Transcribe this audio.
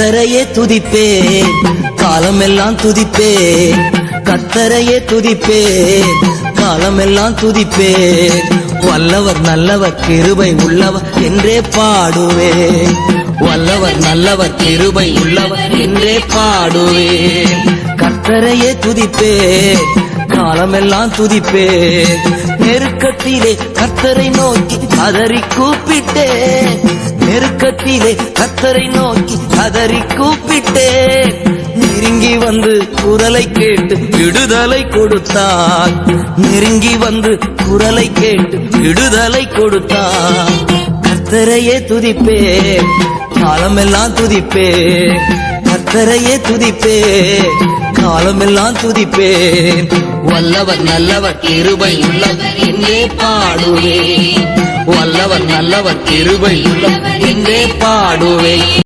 கத்தரையே துதிப்பே காலமெல்லாம் துதிப்பே கத்தரையே துதிப்பே காலமெல்லாம் துதிப்பே வல்லவர் நல்லவர் கிருபை உள்ளவர் என்றே பாடுவே வல்லவர் நல்லவர் கிருபை உள்ளவர் என்றே பாடுவே கத்தரையே துதிப்பே காலமெல்லாம் துதிப்பே நெருக்கத்திலே கத்தரை நோக்கி கதறி கூப்பிட்டே இரவிலே கத்தரை நோக்கி கதறி கூப்பிட்டேன். நெருங்கி வந்து குரலை கேட்டு விடுதலை கொடுத்தார். நெருங்கி வந்து குரலை கேட்டு விடுதலை கொடுத்தார். கத்தரையே துதிப்பே காலமெல்லாம் துதிப்பே கத்தரையே துதிப்பே காலமெல்லாம் துதிப்பேன். வல்லவர் நல்லவர் கிருபை உள்ளவர் என்னே பாடுவேன் வல்லவர் நல்லவர் கிருபை உள்ளவர் என்றே பாடுவே